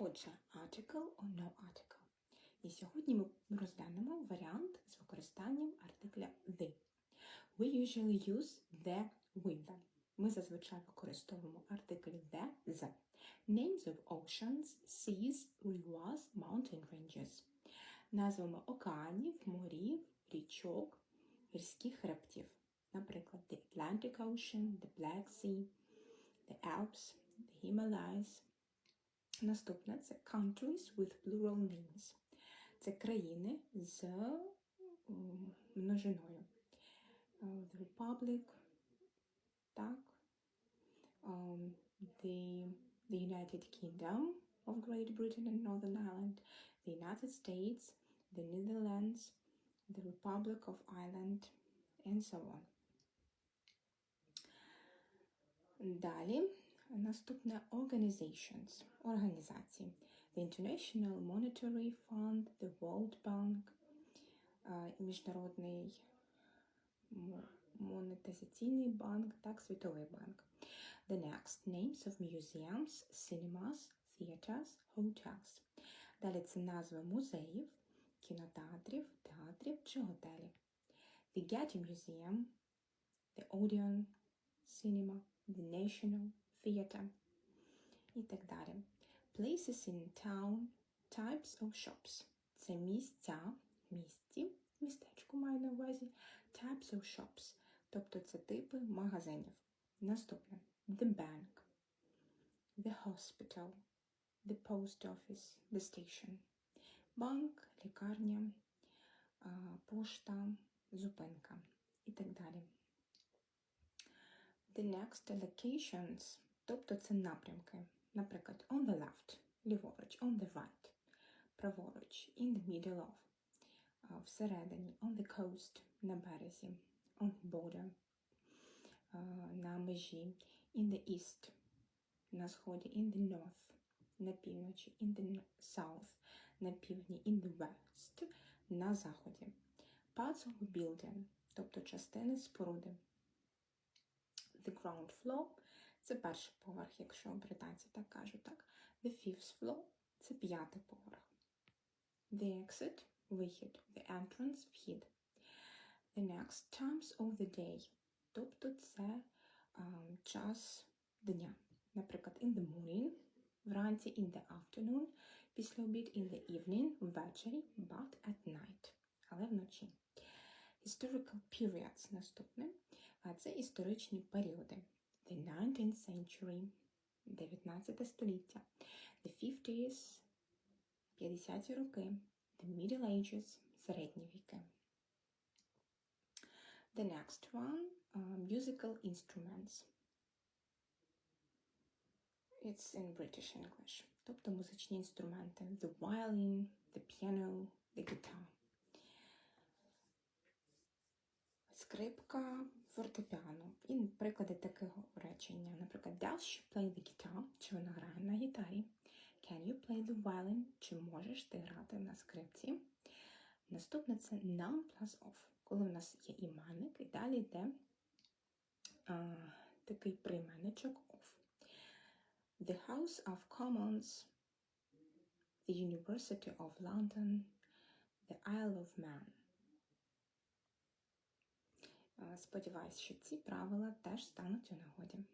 Отже, article or no article. І сьогодні ми розглянемо варіант з використанням артикля the. We usually use the with. Ми зазвичай використовуємо артикль the the. Names of oceans, seas, rivers, mountain ranges. Назвами океанів, морів, річок, гірських хребтів. Наприклад, the Atlantic Ocean, the Black Sea, the Alps, the Himalayas. Наступне це countries with plural names. Це країни з множиною. Е, The Republic, так. Um, the, the United Kingdom of Great Britain and Northern Ireland, the United States, the Netherlands, the Republic of Ireland, and so on. Далі наступне organizations, організації. The International Monetary Fund, the World Bank, е, Міжнародний мо- монетизаційний банк, так, Світовий банк. The next names of museums, cinemas, theaters, hotels. Далі це назви музеїв, кінотеатрів, театрів чи готелів. The Getty Museum, the Odeon Cinema, the National Theatre і так далі. Places in town, types of shops. Це місця, місті, містечко маю на увазі, types of shops, тобто це типи магазинів. Наступне the bank, the hospital, the post office, the station. Банк, лікарня, пошта, зупинка і так далі. The next locations, тобто це напрямки. Наприклад, on the left, ліворуч, on the right, праворуч, in the middle of, всередині, on the coast, на березі, on the border, на межі, in the east, на сході, in the north, на півночі, in the south, на півдні, in the west, на заході. Parts of a building, тобто частини споруди. The ground floor – це перший поверх, якщо британці так кажуть, так. The fifth floor – це п'ятий поверх. The exit – вихід. The entrance – вхід. The next times of the day, тобто це а, час дня. Наприклад, in the morning – вранці, in the afternoon – після обід, in the evening – ввечері, but at night – але вночі. Historical periods наступне, а це історичні періоди. The 19th century, 19 століття, the 50s, 50-ті роки, the Middle Ages, середні віки. The next one, uh, musical instruments. It's in British English. Тобто музичні інструменти. The violin, the piano, the guitar. скрипка, фортепіано. І приклади такого речення. Наприклад, does she play the guitar? Чи вона грає на гітарі? Can you play the violin? Чи можеш ти грати на скрипці? Наступне це noun plus of. Коли в нас є іменник, і далі йде а, такий прийменничок of. The House of Commons, the University of London, the Isle of Man. Сподіваюсь, що ці правила теж стануть у нагоді.